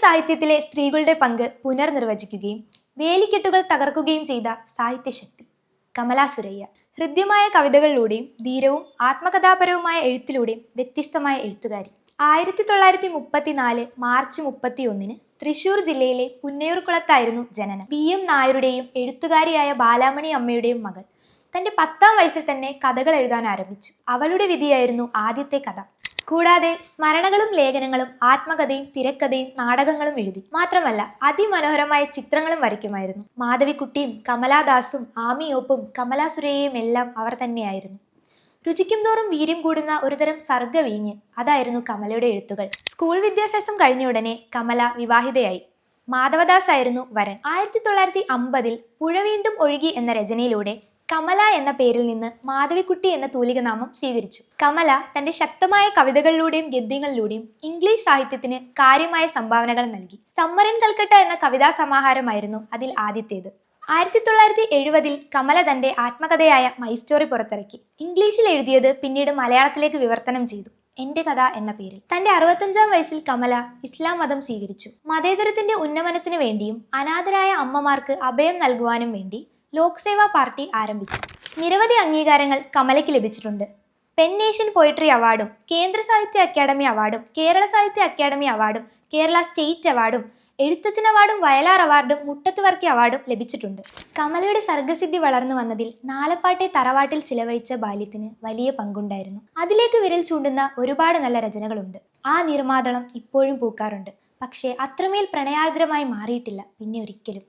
സാഹിത്യത്തിലെ സ്ത്രീകളുടെ പങ്ക് പുനർനിർവചിക്കുകയും വേലിക്കെട്ടുകൾ തകർക്കുകയും ചെയ്ത സാഹിത്യശക്തി. കമലാ സുരയ്യ. ഹൃദ്യമായ കവിതകളിലൂടെയും ധീരവും ആത്മകഥാപരവുമായ എഴുത്തിലൂടെയും വ്യത്യസ്തമായ എഴുത്തുകാരി. ആയിരത്തി തൊള്ളായിരത്തി മുപ്പത്തിനാല് മാർച്ച് മുപ്പത്തി ഒന്നിന് തൃശൂർ ജില്ലയിലെ പുന്നയൂർക്കുളത്തായിരുന്നു ജനനം. P M. നായരുടെയും എഴുത്തുകാരിയായ ബാലാമണി അമ്മയുടെയും മകൾ. തന്റെ പത്താം വയസ്സിൽ തന്നെ കഥകൾ എഴുതാൻ ആരംഭിച്ചു. അവളുടെ വിധിയായിരുന്നു ആദ്യത്തെ കഥ. കൂടാതെ സ്മരണകളും ലേഖനങ്ങളും ആത്മകഥയും തിരക്കഥയും നാടകങ്ങളും എഴുതി. മാത്രമല്ല അതിമനോഹരമായ ചിത്രങ്ങളും വരയ്ക്കുമായിരുന്നു. മാധവിക്കുട്ടിയും കമലാദാസും ആമിയോപ്പും കമലാ സുരയ്യയും എല്ലാം അവർ തന്നെയായിരുന്നു. രുചിക്കും തോറും വീര്യം കൂടുന്ന ഒരുതരം സർഗവീഞ്ഞ് അതായിരുന്നു കമലയുടെ എഴുത്തുകൾ. സ്കൂൾ വിദ്യാഭ്യാസം കഴിഞ്ഞ ഉടനെ കമല വിവാഹിതയായി. മാധവദാസ് ആയിരുന്നു വരൻ. ആയിരത്തി തൊള്ളായിരത്തി അമ്പതിൽ പുഴ വീണ്ടും ഒഴുകി എന്ന രചനയിലൂടെ കമല എന്ന പേരിൽ നിന്ന് മാധവിക്കുട്ടി എന്ന തൂലികനാമം സ്വീകരിച്ചു. കമല തന്റെ ശക്തമായ കവിതകളിലൂടെയും ഗദ്യങ്ങളിലൂടെയും ഇംഗ്ലീഷ് സാഹിത്യത്തിന് കാര്യമായ സംഭാവനകൾ നൽകി. സമ്മരൻ കൽക്കട്ട എന്ന കവിതാ സമാഹാരമായിരുന്നു അതിൽ ആദ്യത്തേത്. ആയിരത്തി തൊള്ളായിരത്തി എഴുപതിൽ കമല തന്റെ ആത്മകഥയായ മൈ സ്റ്റോറി പുറത്തിറക്കി. ഇംഗ്ലീഷിൽ എഴുതിയത് പിന്നീട് മലയാളത്തിലേക്ക് വിവർത്തനം ചെയ്തു. എന്റെ കഥ എന്ന പേരിൽ. തന്റെ അറുപത്തഞ്ചാം വയസ്സിൽ കമല ഇസ്ലാം മതം സ്വീകരിച്ചു. മതേതരത്തിന്റെ ഉന്നമനത്തിനു വേണ്ടിയും അനാഥരായ അമ്മമാർക്ക് അഭയം നൽകുവാനും വേണ്ടി ലോക്സേവാ പാർട്ടി ആരംഭിച്ചു. നിരവധി അംഗീകാരങ്ങൾ കമലയ്ക്ക് ലഭിച്ചിട്ടുണ്ട്. പെൻ നേഷൻ പോയിട്രി അവാർഡും കേന്ദ്ര സാഹിത്യ അക്കാദമി അവാർഡും കേരള സാഹിത്യ അക്കാദമി അവാർഡും കേരള സ്റ്റേറ്റ് അവാർഡും എഴുത്തച്ഛൻ അവാർഡും വയലാർ അവാർഡും മുട്ടത്ത് വർക്കി അവാർഡും ലഭിച്ചിട്ടുണ്ട്. കമലയുടെ സർഗസിദ്ധി വളർന്നു വന്നതിൽ നാലപ്പാട്ടെ തറവാട്ടിൽ ചിലവഴിച്ച ബാല്യത്തിന് വലിയ പങ്കുണ്ടായിരുന്നു. അതിലേക്ക് വിരൽ ചൂണ്ടുന്ന ഒരുപാട് നല്ല രചനകളുണ്ട്. ആ നിർമാതളം ഇപ്പോഴും പൂക്കാറുണ്ട്. പക്ഷേ അത്രമേൽ പ്രണയാർദ്രമായി മാറിയിട്ടില്ല പിന്നെ ഒരിക്കലും.